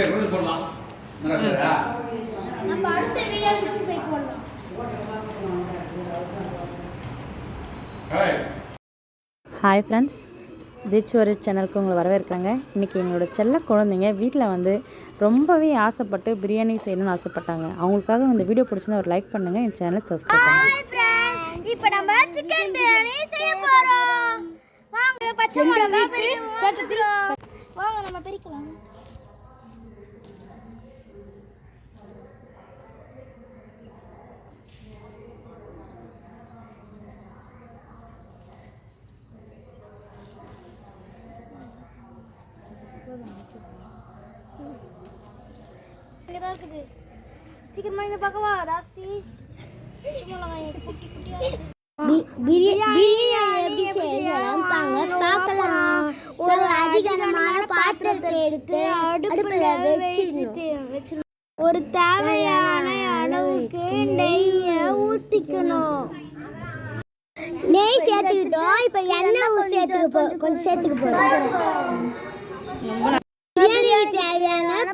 பயிர் கூட போடலாம். நல்லா நம்ம அடுத்த வீடியோ சிக்ஸ்டி ஃபைவ் போடலாம். ஹாய். Hi friends. தீச்சுவரி சேனலுக்கு உங்களை வரவேற்கிறாங்க. இன்றைக்கி எங்களோட செல்ல குழந்தைங்க வீட்டில் வந்து ரொம்பவே ஆசைப்பட்டு பிரியாணி செய்யணும்னு ஆசைப்பட்டாங்க. அவங்களுக்காக இந்த வீடியோ பிடிச்சிருந்தா ஒரு லைக் பண்ணுங்கள் என் சேனலை சப்ஸ்கிரைப் பண்ணுங்கள் இப்போ நம்ம சிக்கன் பிரியாணி செய்ய போறோம். வாங்க பச்சை மிளகா பிரிக்கிறோம் வாங்க நம்ம பிரிக்கலாம். தான் இருக்குது. சீக்கிரமா இங்க பார்க்கவா பிரியாணி பாங்க பார்க்கலாம். ஒரு அதிகமான பாத்திரத்தை எடுத்து அடுப்புல வச்சிடணும். ஒரு தேவையான அளவுக்கு நெய்ய ஊத்திக்கணும். நெய் சேர்த்துக்கிட்டோம். இப்ப எண்ணெய் சேர்த்துக்க போ கொஞ்சம் சேர்த்துக்க தேவையான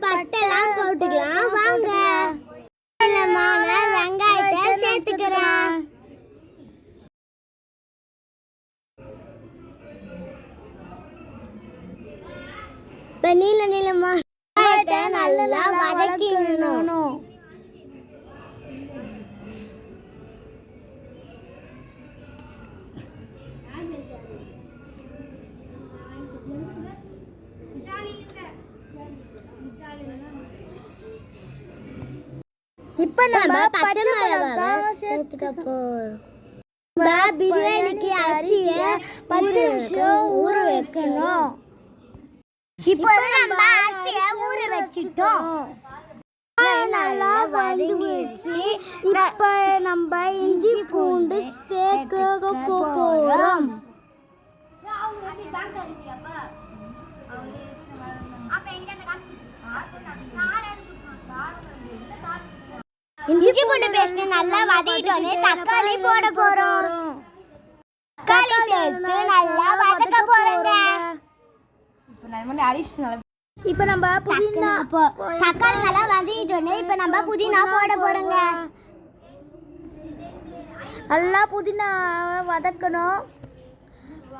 பட்டெல்லாம் போட்டுக்கலாம். வாங்க. வெங்காயத்தை சேர்த்துக்கிறேன் இப்ப நீள நீளமா வெங்காயத்தை வதக்கி விடணும் இப்ப நம்ம பச்சை மிளகாவை சேர்த்துக்க நம்ம பிரியாணிக்கு அரிசிய பத்து நிமிஷம் ஊற வைக்கணும். இப்போ நம்ம அரிசிய ஊற வச்சிட்டோம். நல்லா வதங்கிடுச்சு. இப்ப நம்ம இஞ்சி பூண்டு இஞ்சி பூண்டு பேஸ்ட் நல்லா வதக்கிட்டோன்னே தக்காளி போட போறோம். தக்காளி சேர்த்து நல்லா வதக்க போறோங்க. இப்ப நம்ம புதினா தக்காளி நல்லா வதக்கிட்டோன்னே இப்ப நம்ம புதினா போட போறோங்க. நல்லா புதினா வதக்கணும்.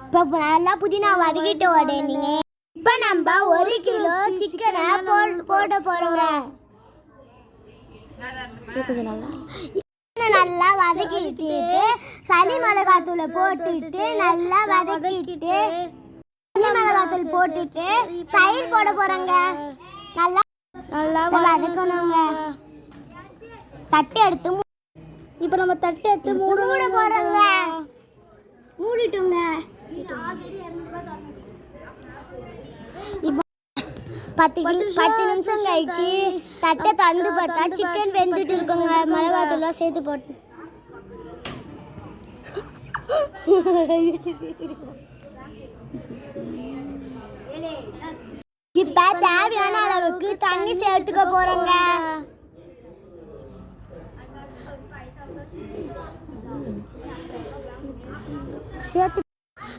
இப்போ நல்லா புதினா வதக்கிட்ட உடனே இப்போ நம்ம ஒரு கிலோ சிக்கனை போட போட போறோங்க. நல்லா வதக்கிட்டு சளி மிளகாத்தூளை போட்டுட்டு நல்லா வதக்கிட்டு சளி மிளகாத்தூள் போட்டுட்டு தயிர் போட போறோங்க. நல்லா நல்லா வதக்கணுங்க. தட்டு எடுத்து இப்ப நம்ம தட்டு எடுத்து மூட மூட போறோங்க. மூடிட்டுங்க. பத்து பத்து நிமிஷம் கழிச்சு தட்டை தந்து பார்த்தா சிக்கன் வெந்துட்டு இருக்குங்க. மிளகாத்தூள்லாம் சேர்த்து போட்டு. இப்ப தேவையான அளவுக்கு தண்ணி சேர்த்துக்க போறோங்க. சேர்த்து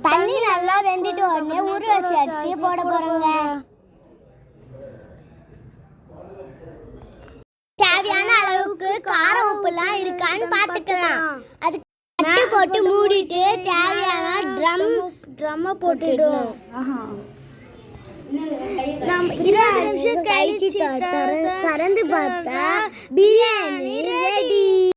தண்ணி நல்லா வெந்துட்டு உடனே ஊற வச்ச அரிசியை போட போறோங்க. தேவையான அளவுக்கு காரம் உப்புலாம் இருக்கான்னு பார்த்துக்கலாம். அது கட்டு போட்டு மூடிட்டு தேவையான ட்ரம் ட்ரம்மை போட்டுடும் நம்ம இருபது நிமிஷம் கழிச்சு திறந்து பார்த்தா பிரியாணி